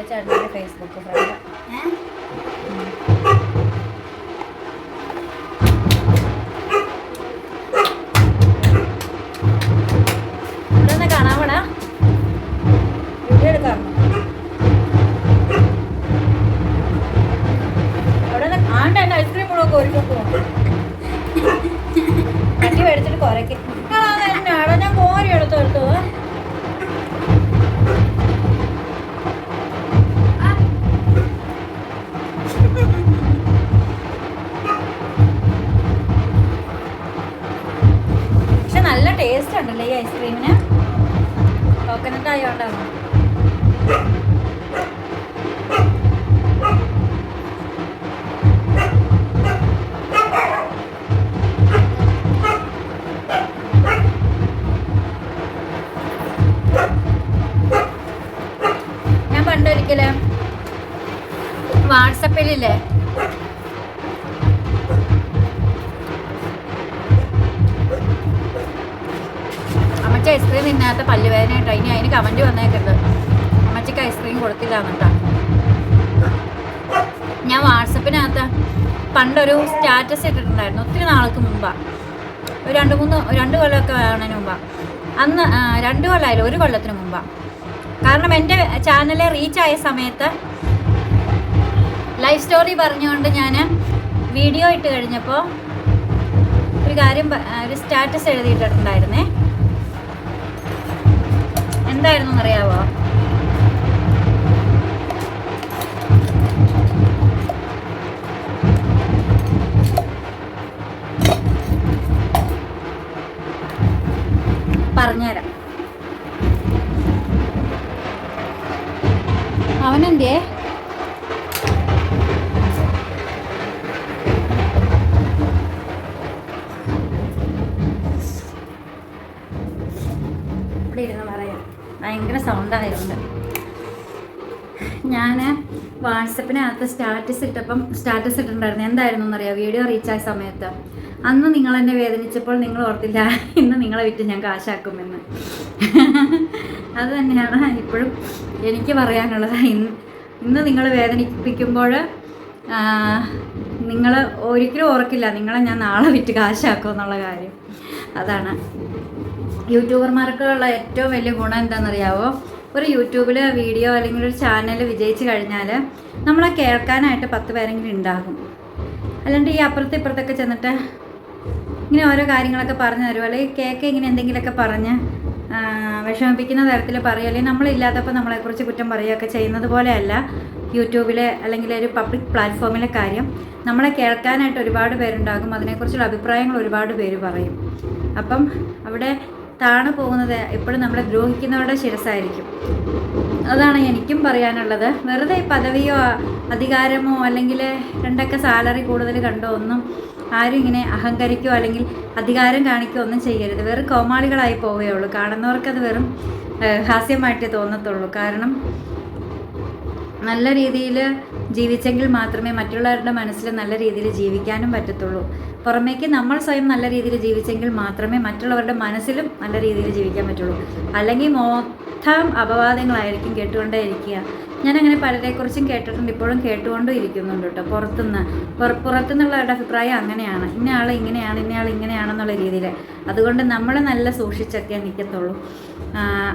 ചേട്ടന്റെ ഫേസ്ബുക്ക് ഫ്രണ്ട് ടേസ്റ്റ് ഉണ്ടല്ലേ ഈ ഐസ്ക്രീമിന് കോക്കനട്ട് ആയോണ്ടാണോ ഞാൻ പണ്ടൊരിക്കൽ വാട്സപ്പിലില്ലേ? പല്ലുവേദന കേട്ടോ. ഇനി അതിന് കമന്റ് വന്നേക്കരുത്. അമ്മച്ചിക്ക് ഐസ്ക്രീം കൊടുത്തില്ല എന്നിട്ടാ ഞാൻ വാട്സപ്പിനകത്ത് പണ്ടൊരു സ്റ്റാറ്റസ് ഇട്ടിട്ടുണ്ടായിരുന്നു. ഒത്തിരി നാൾക്ക് മുമ്പാണ് ഒരു രണ്ട് മൂന്ന് രണ്ട് കൊല്ലമൊക്കെ വേണതിന് മുമ്പാണ് അന്ന് രണ്ട് കൊല്ലമായില്ല ഒരു കൊല്ലത്തിന് മുമ്പാണ് കാരണം എന്റെ റീച്ച് ആയ സമയത്ത് ലൈഫ് സ്റ്റോറി പറഞ്ഞുകൊണ്ട് ഞാൻ വീഡിയോ ഇട്ട് കഴിഞ്ഞപ്പോൾ ഒരു കാര്യം ഒരു സ്റ്റാറ്റസ് എഴുതിയിട്ടുണ്ടായിരുന്നേ. എന്തായിരുന്നു അറിയാവോ? വാട്സപ്പിനകത്ത് സ്റ്റാറ്റസ് ഇട്ടപ്പം സ്റ്റാറ്റസ് ഇട്ടിട്ടുണ്ടായിരുന്നു. എന്തായിരുന്നു എന്നറിയാം വീഡിയോ റീച്ചായ സമയത്ത്. അന്ന് നിങ്ങൾ എന്നെ വേദനിച്ചപ്പോൾ നിങ്ങൾ ഓർത്തില്ല. ഇന്ന് നിങ്ങളെ വിറ്റ് ഞാൻ കാശാക്കുമെന്ന്. അത് തന്നെയാണ് ഇപ്പോഴും എനിക്ക് പറയാനുള്ളത്. ഇന്ന് ഇന്ന് നിങ്ങൾ വേദനിപ്പിക്കുമ്പോൾ നിങ്ങൾ ഒരിക്കലും ഓർക്കില്ല. നിങ്ങളെ ഞാൻ നാളെ വിറ്റ് കാശാക്കും എന്നുള്ള കാര്യം. അതാണ്. യൂട്യൂബർമാർക്കുള്ള ഏറ്റവും വലിയ ഗുണം എന്താണെന്നറിയാവോ? ഒരു യൂട്യൂബിൽ വീഡിയോ അല്ലെങ്കിൽ ഒരു ചാനൽ വിജയിച്ചു കഴിഞ്ഞാൽ നമ്മളെ കേൾക്കാനായിട്ട് പത്ത് പേരെങ്കിലും ഉണ്ടാകും. അല്ലാണ്ട് ഈ അപ്പുറത്ത് ഇപ്പുറത്തൊക്കെ ചെന്നിട്ട് ഇങ്ങനെ ഓരോ കാര്യങ്ങളൊക്കെ പറഞ്ഞു തരും അല്ലെങ്കിൽ കേക്ക് ഇങ്ങനെ എന്തെങ്കിലുമൊക്കെ പറഞ്ഞ് വിഷമിപ്പിക്കുന്ന തരത്തിൽ പറയുക അല്ലെങ്കിൽ നമ്മളില്ലാത്തപ്പോൾ നമ്മളെക്കുറിച്ച് കുറ്റം പറയുകയൊക്കെ ചെയ്യുന്നത് പോലെയല്ല യൂട്യൂബിലെ അല്ലെങ്കിൽ ഒരു പബ്ലിക് പ്ലാറ്റ്ഫോമിലെ കാര്യം. നമ്മളെ കേൾക്കാനായിട്ട് ഒരുപാട് പേരുണ്ടാകും. അതിനെക്കുറിച്ചുള്ള അഭിപ്രായങ്ങൾ ഒരുപാട് പേര് പറയും. അപ്പം അവിടെ താണു പോകുന്നത്. എപ്പോഴും നമ്മളെ ദ്രോഹിക്കുന്നവരുടെ ശിരസായിരിക്കും. അതാണ് എനിക്കും പറയാനുള്ളത്. വെറുതെ പദവിയോ അധികാരമോ അല്ലെങ്കിൽ രണ്ടൊക്കെ സാലറി കൂടുതൽ കണ്ടോ ഒന്നും ആരും ഇങ്ങനെ അഹങ്കരിക്കോ അല്ലെങ്കിൽ അധികാരം കാണിക്കോ ഒന്നും ചെയ്യരുത്. വെറും കോമാളികളായി പോവുകയുള്ളൂ കാണുന്നവർക്കത് വെറും ഹാസ്യമായിട്ടേ തോന്നത്തുള്ളൂ. കാരണം നല്ല രീതിയിൽ ജീവിച്ചെങ്കിൽ മാത്രമേ മറ്റുള്ളവരുടെ മനസ്സിൽ നല്ല രീതിയിൽ ജീവിക്കാനും പറ്റത്തുള്ളൂ. പുറമേക്ക് നമ്മൾ സ്വയം നല്ല രീതിയിൽ ജീവിച്ചെങ്കിൽ മാത്രമേ മറ്റുള്ളവരുടെ മനസ്സിലും നല്ല രീതിയിൽ ജീവിക്കാൻ പറ്റുള്ളൂ. അല്ലെങ്കിൽ മൊത്തം അപവാദങ്ങളായിരിക്കും കേട്ടുകൊണ്ടേ ഇരിക്കുക ഞാനങ്ങനെ പലരെക്കുറിച്ചും കേട്ടിട്ടുണ്ട് ഇപ്പോഴും കേട്ടുകൊണ്ടും ഇരിക്കുന്നുണ്ട് കേട്ടോ. പുറത്തുനിന്ന് പുറ- പുറത്തുനിന്നുള്ളവരുടെ അഭിപ്രായം അങ്ങനെയാണ്. ഇന്ന ആൾ ഇങ്ങനെയാണ് ഇന്ന ആൾ ഇങ്ങനെയാണെന്നുള്ള രീതിയിൽ. അതുകൊണ്ട് നമ്മൾ നല്ല സൂക്ഷിച്ചൊക്കെ നിൽക്കത്തുള്ളൂ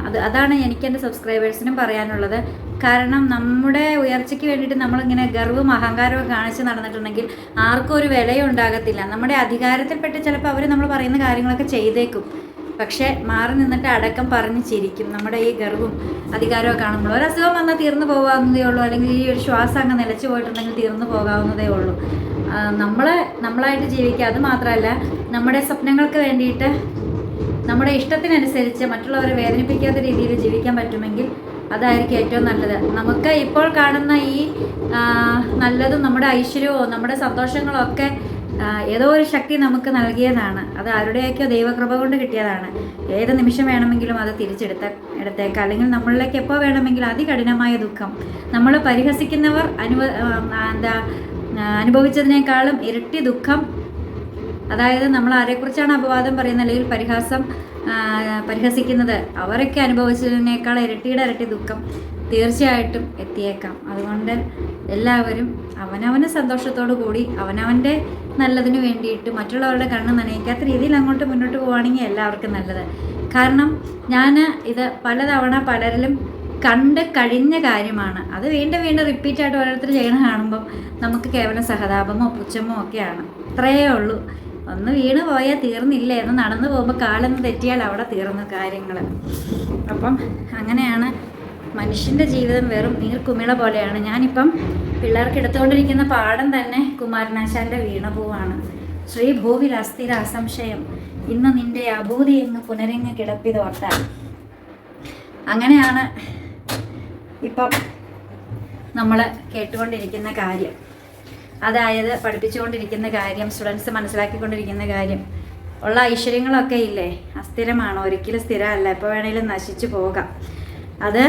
അത് അതാണ് എനിക്ക് എന്റെ സബ്സ്ക്രൈബേഴ്സിനും പറയാനുള്ളത്. കാരണം നമ്മുടെ ഉയർച്ചയ്ക്ക് വേണ്ടിയിട്ട് നമ്മളിങ്ങനെ ഗർവും അഹങ്കാരവും കാണിച്ച് നടന്നിട്ടുണ്ടെങ്കിൽ ആർക്കും ഒരു വിലയും ഉണ്ടാകത്തില്ല. നമ്മുടെ അധികാരത്തിൽപ്പെട്ട് ചിലപ്പോൾ അവർ നമ്മൾ പറയുന്ന കാര്യങ്ങളൊക്കെ ചെയ്തേക്കും. പക്ഷേ മാറി നിന്നിട്ട് അടക്കം പറഞ്ഞ് ചിരിക്കും. നമ്മുടെ ഈ ഗർവും അധികാരമൊക്കെ കാണുമ്പോൾ ഒരു അസുഖം വന്നാൽ തീർന്നു പോകാവുന്നതേ ഉള്ളൂ. അല്ലെങ്കിൽ ഈ ഒരു ശ്വാസം അങ്ങ് നിലച്ചു പോയിട്ടുണ്ടെങ്കിൽ തീർന്നു പോകാവുന്നതേ ഉള്ളൂ. നമ്മളെ നമ്മളായിട്ട് ജീവിക്കുക അത് മാത്രമല്ല നമ്മുടെ സ്വപ്നങ്ങൾക്ക് വേണ്ടിയിട്ട് നമ്മുടെ ഇഷ്ടത്തിനനുസരിച്ച് മറ്റുള്ളവരെ വേദനിപ്പിക്കാത്ത രീതിയിൽ ജീവിക്കാൻ പറ്റുമെങ്കിൽ അതായിരിക്കും ഏറ്റവും നല്ലത്. നമുക്ക് ഇപ്പോൾ കാണുന്ന ഈ നല്ലതും നമ്മുടെ ഐശ്വര്യവും നമ്മുടെ സന്തോഷങ്ങളും ഒക്കെ ഏതോ ഒരു ശക്തി നമുക്ക് നൽകിയതാണ്. അത് ആരുടെയൊക്കെയോ ദൈവകൃപ കൊണ്ട് കിട്ടിയതാണ്. ഏത് നിമിഷം വേണമെങ്കിലും അത് തിരിച്ചെടുത്ത എടുത്തേക്കാം. അല്ലെങ്കിൽ നമ്മളിലേക്ക് എപ്പോൾ വേണമെങ്കിലും അതികഠിനമായ ദുഃഖം. നമ്മൾ പരിഹസിക്കുന്നവർ അനുഭ എന്താ അനുഭവിച്ചതിനേക്കാളും ഇരട്ടി ദുഃഖം. അതായത് നമ്മൾ ആരെക്കുറിച്ചാണ് അപവാദം പറയുന്നത്? അല്ലെങ്കിൽ പരിഹാസം പരിഹസിക്കുന്നത്. അവരൊക്കെ അനുഭവിച്ചതിനേക്കാൾ ഇരട്ടിയുടെ ഇരട്ടി ദുഃഖം തീർച്ചയായിട്ടും എത്തിയേക്കാം. അതുകൊണ്ട് എല്ലാവരും അവനവന് സന്തോഷത്തോടു കൂടി അവനവന്റെ നല്ലതിന് വേണ്ടിയിട്ട് മറ്റുള്ളവരുടെ കണ്ണ് നനയിക്കാത്ത രീതിയിൽ അങ്ങോട്ട് മുന്നോട്ട് പോവുകയാണെങ്കിൽ എല്ലാവർക്കും നല്ലത്. കാരണം ഞാൻ ഇത് പലതവണ പലരിലും കണ്ട് കഴിഞ്ഞ കാര്യമാണ്. അത് വീണ്ടും വീണ്ടും റിപ്പീറ്റായിട്ട് ഓരോരുത്തർ ചെയ്യണ കാണുമ്പം നമുക്ക് കേവലം സഹതാപമോ പുച്ഛമോ ഒക്കെയാണ്. അത്രയേ ഉള്ളൂ. ഒന്ന് വീണ് പോയാൽ തീർന്നില്ല? എന്ന് നടന്നു പോകുമ്പോൾ കാലൊന്ന് തെറ്റിയാൽ അവിടെ തീർന്നു കാര്യങ്ങൾ അപ്പം അങ്ങനെയാണ് മനുഷ്യന്റെ ജീവിതം വെറും നീർക്കുമിള പോലെയാണ്. ഞാനിപ്പം പിള്ളേർക്ക് എടുത്തുകൊണ്ടിരിക്കുന്ന പാഠം തന്നെ കുമാരനാശാന്റെ വീണപൂവാണ് ശ്രീ ഭൂവിൽ അസ്ഥിര അസംശയം. ഇന്ന് നിന്റെ അഭൂതി എങ്ങ് പുനരിങ്ങ് കിടപ്പിതോർത്താൽ. അങ്ങനെയാണ് ഇപ്പം നമ്മൾ കേട്ടുകൊണ്ടിരിക്കുന്ന കാര്യം. അതായത് പഠിപ്പിച്ചുകൊണ്ടിരിക്കുന്ന കാര്യം സ്റ്റുഡൻസ് മനസ്സിലാക്കിക്കൊണ്ടിരിക്കുന്ന കാര്യം. ഉള്ള ഐശ്വര്യങ്ങളൊക്കെ ഇല്ലേ? അസ്ഥിരമാണ്? ഒരിക്കലും സ്ഥിരമല്ല. എപ്പോൾ വേണേലും നശിച്ചു പോകാം. അത്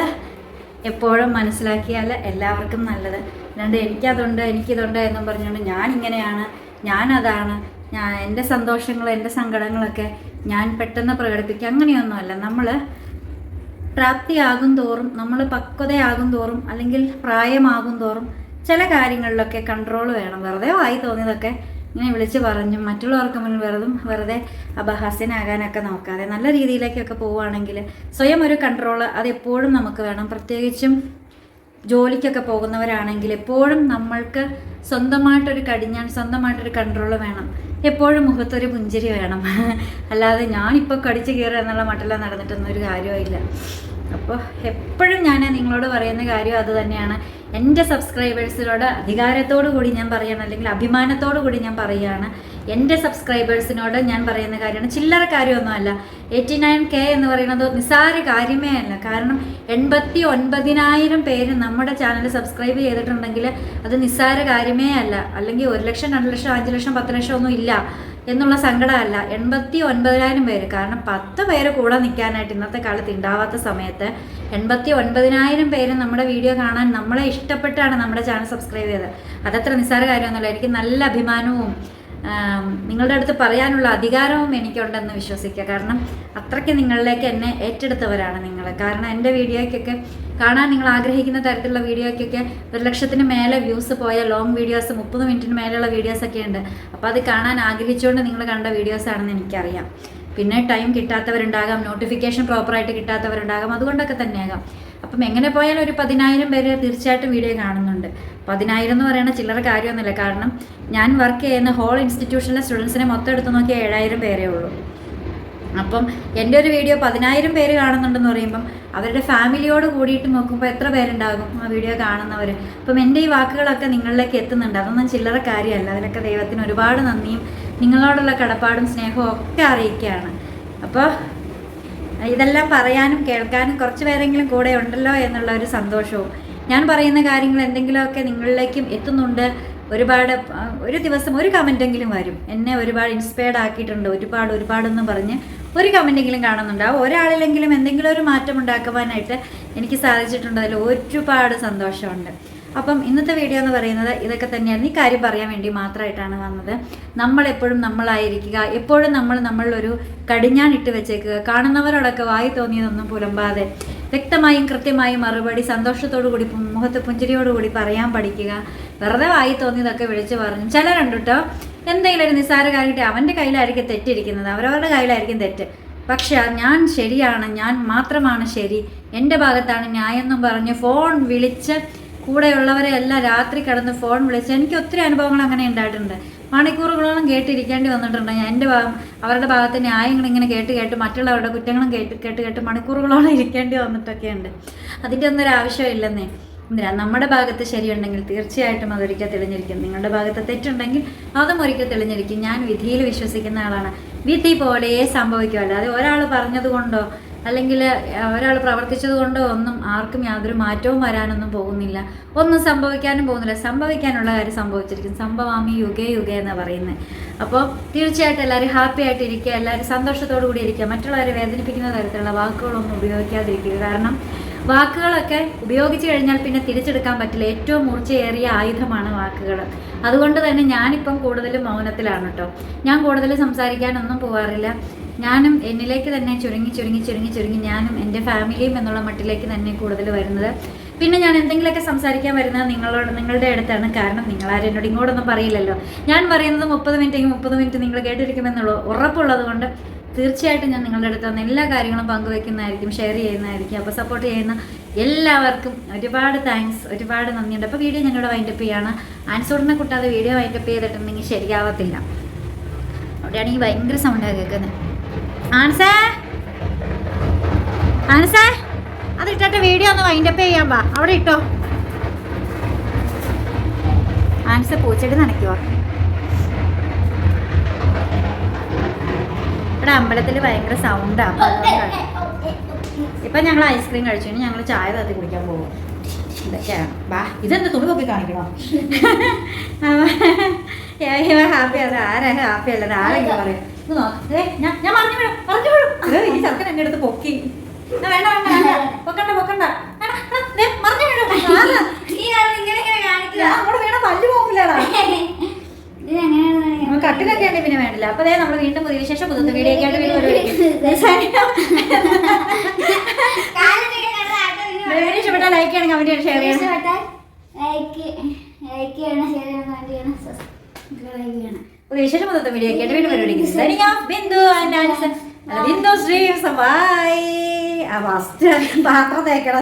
എപ്പോഴും മനസ്സിലാക്കിയാൽ എല്ലാവർക്കും നല്ലത്. അല്ലാണ്ട് എനിക്കതുണ്ട് എനിക്കിതുണ്ട് എന്നും പറഞ്ഞുകൊണ്ട് ഞാൻ ഇങ്ങനെയാണ് ഞാനതാണ് ഞാൻ എന്റെ സന്തോഷങ്ങളും എന്റെ സങ്കടങ്ങളൊക്കെ ഞാൻ പെട്ടെന്ന് പ്രകടിപ്പിക്കുക. അങ്ങനെയൊന്നുമല്ല. നമ്മൾ പ്രാപ്തിയാകും തോറും നമ്മൾ പക്വതയാകും തോറും അല്ലെങ്കിൽ പ്രായമാകും തോറും ചില കാര്യങ്ങളിലൊക്കെ കൺട്രോൾ വേണം. വെറുതെ വായി തോന്നിയതൊക്കെ ഇങ്ങനെ വിളിച്ച് പറഞ്ഞും. മറ്റുള്ളവർക്ക് മുന്നിൽ വെറുതും വെറുതെ അപഹാസ്യനാകാനൊക്കെ നോക്കാതെ നല്ല രീതിയിലേക്കൊക്കെ പോവുകയാണെങ്കിൽ സ്വയം ഒരു കൺട്രോൾ അത് എപ്പോഴും നമുക്ക് വേണം. പ്രത്യേകിച്ചും ജോലിക്കൊക്കെ പോകുന്നവരാണെങ്കിൽ എപ്പോഴും നമ്മൾക്ക് സ്വന്തമായിട്ടൊരു കടിഞ്ഞാൻ സ്വന്തമായിട്ടൊരു കൺട്രോൾ വേണം. എപ്പോഴും മുഖത്തൊരു പുഞ്ചിരി വേണം. [laughs] അല്ലാതെ ഞാനിപ്പോൾ കടിച്ചു കയറുക എന്നുള്ള മട്ടെല്ലാം നടന്നിട്ടൊന്നും ഒരു കാര്യമില്ല അപ്പോൾ എപ്പോഴും ഞാൻ നിങ്ങളോട് പറയുന്ന കാര്യം അത് തന്നെയാണ്. എന്റെ സബ്സ്ക്രൈബേഴ്സിനോട് അധികാരത്തോടു കൂടി ഞാൻ പറയുകയാണ് അല്ലെങ്കിൽ അഭിമാനത്തോടു കൂടി ഞാൻ പറയുകയാണ് എന്റെ സബ്സ്ക്രൈബേഴ്സിനോട് ഞാൻ പറയുന്ന കാര്യമാണ്. ചില്ലറ കാര്യമൊന്നുമല്ല. എയ്റ്റി നയൻ കെ എന്ന് പറയുന്നത് നിസ്സാര കാര്യമേ അല്ല. കാരണം എൺപത്തി ഒൻപതിനായിരം പേര് നമ്മുടെ ചാനൽ സബ്സ്ക്രൈബ് ചെയ്തിട്ടുണ്ടെങ്കിൽ അത് നിസ്സാര കാര്യമേ അല്ല. അല്ലെങ്കിൽ ഒരു ലക്ഷം രണ്ട് ലക്ഷം അഞ്ച് ലക്ഷം പത്ത് ലക്ഷം ഒന്നും ഇല്ല. എന്നുള്ള സങ്കടമല്ല. എൺപത്തി ഒൻപതിനായിരം പേര്. കാരണം പത്ത് പേര് കൂടെ നിൽക്കാനായിട്ട് ഇന്നത്തെ കാലത്ത് ഉണ്ടാവാത്ത സമയത്ത് എൺപത്തി ഒൻപതിനായിരം പേര് നമ്മുടെ വീഡിയോ കാണാൻ നമ്മളെ ഇഷ്ടപ്പെട്ടാണ് നമ്മുടെ ചാനൽ സബ്സ്ക്രൈബ് ചെയ്തത്. അതത്ര നിസ്സാര കാര്യമൊന്നുമല്ല. എനിക്ക് നല്ല അഭിമാനവും നിങ്ങളുടെ അടുത്ത് പറയാനുള്ള അധികാരവും എനിക്കുണ്ടെന്ന് വിശ്വസിക്കുക. കാരണം അത്രയ്ക്ക് നിങ്ങളിലേക്ക് എന്നെ ഏറ്റെടുത്തവരാണ് നിങ്ങൾ കാരണം എന്റെ വീഡിയോയ്ക്കൊക്കെ കാണാൻ നിങ്ങൾ ആഗ്രഹിക്കുന്ന തരത്തിലുള്ള വീഡിയോയ്ക്കൊക്കെ ഒരു ലക്ഷത്തിന് മേലെ വ്യൂസ് പോയ ലോങ് വീഡിയോസ് മുപ്പത് മിനിറ്റിന് മേലെയുള്ള വീഡിയോസൊക്കെ ഉണ്ട്. അപ്പോൾ അത് കാണാൻ ആഗ്രഹിച്ചുകൊണ്ട് നിങ്ങൾ കണ്ട വീഡിയോസ് ആണെന്ന് എനിക്കറിയാം. പിന്നെ ടൈം കിട്ടാത്തവരുണ്ടാകാം നോട്ടിഫിക്കേഷൻ പ്രോപ്പറായിട്ട് കിട്ടാത്തവരുണ്ടാകാം അതുകൊണ്ടൊക്കെ തന്നെയാകാം. അപ്പം എങ്ങനെ പോയാലും ഒരു പതിനായിരം പേര് തീർച്ചയായിട്ടും വീഡിയോ കാണുന്നുണ്ട്. പതിനായിരം എന്ന് പറയുന്ന ചില്ലറ കാര്യമൊന്നുമില്ല. കാരണം ഞാൻ വർക്ക് ചെയ്യുന്ന ഹോൾ ഇൻസ്റ്റിറ്റ്യൂഷനിലെ സ്റ്റുഡൻസിനെ മൊത്തം എടുത്ത് നോക്കിയാൽ ഏഴായിരം പേരേ ഉള്ളൂ. അപ്പം എന്റെ ഒരു വീഡിയോ പതിനായിരം പേര് കാണുന്നുണ്ടെന്ന് പറയുമ്പം അവരുടെ ഫാമിലിയോട് കൂടിയിട്ട് നോക്കുമ്പോൾ എത്ര പേരുണ്ടാകും ആ വീഡിയോ കാണുന്നവർ അപ്പം എന്റെ ഈ വാക്കുകളൊക്കെ നിങ്ങളിലേക്ക് എത്തുന്നുണ്ട്. അതൊന്നും ചില്ലറ കാര്യമല്ല. അതിനൊക്കെ ദൈവത്തിന് ഒരുപാട് നന്ദിയും നിങ്ങളോടുള്ള കടപ്പാടും സ്നേഹവും ഒക്കെ അറിയിക്കുകയാണ്. അപ്പോൾ ഇതെല്ലാം പറയാനും കേൾക്കാനും കുറച്ച് പേരെങ്കിലും കൂടെ ഉണ്ടല്ലോ എന്നുള്ള ഒരു സന്തോഷവും. ഞാൻ പറയുന്ന കാര്യങ്ങൾ എന്തെങ്കിലുമൊക്കെ നിങ്ങളിലേക്കും എത്തുന്നുണ്ട്. ഒരുപാട് ഒരു ദിവസം ഒരു കമന്റെങ്കിലും വരും. എന്നെ ഒരുപാട് ഇൻസ്പയർഡ് ആക്കിയിട്ടുണ്ട്. ഒരുപാട് ഒരുപാടെന്ന് പറഞ്ഞ് ഒരു കമന്റെങ്കിലും കാണുന്നുണ്ടാവും ഒരാളിലെങ്കിലും എന്തെങ്കിലും ഒരു മാറ്റം ഉണ്ടാക്കുവാനായിട്ട് എനിക്ക് സാധിച്ചിട്ടുണ്ട്. അതിൽ ഒരുപാട് സന്തോഷമുണ്ട്. അപ്പം ഇന്നത്തെ വീഡിയോ എന്ന് പറയുന്നത് ഇതൊക്കെ തന്നെയാണ് ഈ കാര്യം പറയാൻ വേണ്ടി മാത്രമായിട്ടാണ് വന്നത്. നമ്മളെപ്പോഴും നമ്മളായിരിക്കുക. എപ്പോഴും നമ്മൾ നമ്മളിലൊരു കടിഞ്ഞാൻ ഇട്ട് വെച്ചേക്കുക. കാണുന്നവരോടൊക്കെ വായി തോന്നിയതൊന്നും പുലമ്പാതെ വ്യക്തമായും കൃത്യമായും മറുപടി സന്തോഷത്തോടു കൂടി മുഖത്ത് പുഞ്ചിരിയോടുകൂടി പറയാൻ പഠിക്കുക. വെറുതെ വായി തോന്നിയതൊക്കെ വിളിച്ച് പറഞ്ഞു. ചിലരുണ്ട് കേട്ടോ എന്തെങ്കിലും ഒരു നിസ്സാര കാര്യമായിട്ട് അവന്റെ കയ്യിലായിരിക്കും തെറ്റിരിക്കുന്നത്. അവരവരുടെ കയ്യിലായിരിക്കും തെറ്റ്. പക്ഷെ ഞാൻ ശരിയാണ് ഞാൻ മാത്രമാണ് ശരി. എന്റെ ഭാഗത്താണ് ന്യായം പറഞ്ഞ് ഫോൺ വിളിച്ച് കൂടെയുള്ളവരെ എല്ലാം രാത്രി കിടന്ന് ഫോൺ വിളിച്ച് എനിക്ക് ഒത്തിരി അനുഭവങ്ങൾ അങ്ങനെ ഉണ്ടായിട്ടുണ്ട്. മണിക്കൂറുകളോളം കേട്ടിരിക്കേണ്ടി വന്നിട്ടുണ്ട്. എന്റെ ഭാഗം അവരുടെ ഭാഗത്തെ ന്യായങ്ങൾ ഇങ്ങനെ കേട്ട് കേട്ട് മറ്റുള്ളവരുടെ കുറ്റങ്ങളും കേട്ട് കേട്ട് കേട്ട് മണിക്കൂറുകളോളം ഇരിക്കേണ്ടി വന്നിട്ടൊക്കെയുണ്ട്. അതിന്റെ ഒന്നും ഒരു ആവശ്യമില്ലെന്നേ. എന്തിനാ? നമ്മുടെ ഭാഗത്ത് ശരിയുണ്ടെങ്കിൽ തീർച്ചയായിട്ടും അതൊരിക്കൽ തെളിഞ്ഞിരിക്കും. നിങ്ങളുടെ ഭാഗത്ത് തെറ്റുണ്ടെങ്കിൽ അതും ഒരിക്കൽ തെളിഞ്ഞിരിക്കും. ഞാൻ വിധിയിൽ വിശ്വസിക്കുന്ന ആളാണ്. വിധി പോലെ സംഭവിക്കുമല്ലോ അത് ഒരാൾ പറഞ്ഞതുകൊണ്ടോ അല്ലെങ്കിൽ ഒരാൾ പ്രവർത്തിച്ചത് കൊണ്ടോ ഒന്നും ആർക്കും യാതൊരു മാറ്റവും വരാനൊന്നും പോകുന്നില്ല. ഒന്നും സംഭവിക്കാനും പോകുന്നില്ല. സംഭവിക്കാനുള്ള കാര്യം സംഭവിച്ചിരിക്കും. സംഭവാമി യുഗേ യുഗേ എന്ന് പറയുന്നത്. അപ്പോൾ തീർച്ചയായിട്ടും എല്ലാവരും ഹാപ്പി ആയിട്ട് ഇരിക്കുക എല്ലാവരും സന്തോഷത്തോടു കൂടി ഇരിക്കുക. മറ്റുള്ളവരെ വേദനിപ്പിക്കുന്ന തരത്തിലുള്ള വാക്കുകളൊന്നും ഉപയോഗിക്കാതിരിക്കുക. കാരണം വാക്കുകളൊക്കെ ഉപയോഗിച്ച് കഴിഞ്ഞാൽ പിന്നെ തിരിച്ചെടുക്കാൻ പറ്റില്ല. ഏറ്റവും മൂർച്ചയേറിയ ആയുധമാണ് വാക്കുകൾ അതുകൊണ്ട് തന്നെ ഞാനിപ്പം കൂടുതലും മൗനത്തിലാണ് കേട്ടോ ഞാൻ കൂടുതൽ സംസാരിക്കാനൊന്നും പോവാറില്ല. ഞാനും എന്നിലേക്ക് തന്നെ ചുരുങ്ങി ചുരുങ്ങി ചുരുങ്ങി ചുരുങ്ങി ഞാനും എന്റെ ഫാമിലിയും എന്നുള്ള മട്ടിലേക്ക് തന്നെ കൂടുതൽ വരുന്നത്. പിന്നെ ഞാൻ എന്തെങ്കിലുമൊക്കെ സംസാരിക്കാൻ വരുന്നത് നിങ്ങളോട് നിങ്ങളുടെ അടുത്താണ്. കാരണം നിങ്ങളാരും എന്നോട് ഇങ്ങോട്ടൊന്നും പറയില്ലല്ലോ. ഞാൻ പറയുന്നത് മുപ്പത് മിനിറ്റ് മുപ്പത് മിനിറ്റ് നിങ്ങൾ കേട്ടിരിക്കുമെന്നുള്ള. ഉറപ്പുള്ളത് കൊണ്ട് തീർച്ചയായിട്ടും ഞാൻ നിങ്ങളുടെ അടുത്ത് വന്ന് എല്ലാ കാര്യങ്ങളും പങ്കുവെക്കുന്നതായിരിക്കും ഷെയർ ചെയ്യുന്നതായിരിക്കും. അപ്പോൾ സപ്പോർട്ട് ചെയ്യുന്ന എല്ലാവർക്കും ഒരുപാട് താങ്ക്സ് ഒരുപാട് നന്ദിയുണ്ട്. അപ്പോൾ വീഡിയോ ഞങ്ങളുടെ വൈൻഡപ്പ് ചെയ്യാണ്. ആൻസോറിനെ കൂട്ടാതെ വീഡിയോ വൈൻഡപ്പ് ചെയ്തിട്ടുണ്ടെങ്കിൽ ശരിയാവത്തില്ല. അവിടെയാണെങ്കിൽ ഭയങ്കര സൗണ്ടാണ് കേൾക്കുന്നത് ആൻസേ? ആൻസേ? അത് ഇട്ടിട്ട് വീഡിയോ ഒന്ന് വൈൻഡപ്പ് ചെയ്യാൻ വാ. അവിടെ ഇട്ടോ. ആൻസ പൂച്ചെടി നനയ്ക്കുവാ. ഇവിടെ അമ്പലത്തിൽ ഭയങ്കര സൗണ്ടാണ് അപ്പം അതുകൊണ്ടാണ് ഇപ്പം ഞങ്ങൾ ഐസ്ക്രീം കഴിച്ചു ഇനി ഞങ്ങൾ ചായ തത്തി കുടിക്കാൻ പോകും. ഇതൊക്കെയാണ്. ബാ ഇതെന്താ തുണി നോക്കി കാണിക്കണോ? [laughs] ഹാപ്പി അല്ല. ആരാ ഹാപ്പി അല്ലത് ആരെങ്കിലും പറയും. ഞാൻ ഞാൻ പറഞ്ഞു വിടും പറഞ്ഞു വിടും ഈ ചെറുക്കൻ എന്നെ അടുത്ത് പൊക്കി. വേണ്ട വേണ്ട വേണ്ട. പൊക്കണ്ട പൊക്കണ്ട. പറഞ്ഞു വിടും അങ്ങോട്ട് വീണ പല്ല് പോകില്ലടാ. [laughs] കട്ടിലൊക്കെ ആണെങ്കിൽ പിന്നെ വേണ്ടില്ല. അപ്പൊ നമ്മൾ വീണ്ടും പുതിയ വിശേഷം പുതുത്ത വീഡിയോ ആയിട്ട് [laughs] ഇഷ്ടപ്പെട്ടാൽ ലൈക്ക് ചെയ്യണം കമന്റ് ചെയ്യണം ഷെയർ ചെയ്യണം. ലൈക്ക് ചെയ്യണം ഷെയർ ചെയ്യണം കമന്റ് ചെയ്യണം സബ്സ്ക്രൈബ് ചെയ്യണം. പുതിയ വിശേഷം പുതുത്ത വീഡിയോ ആയിട്ട് വീണ്ടും പരിപാടിക്കും ബിന്ദു ആൻഡ് ബിന്ദു ശ്രീ ബൈ ആ ഫസ്റ്റ് പാത്രം തേക്കണം.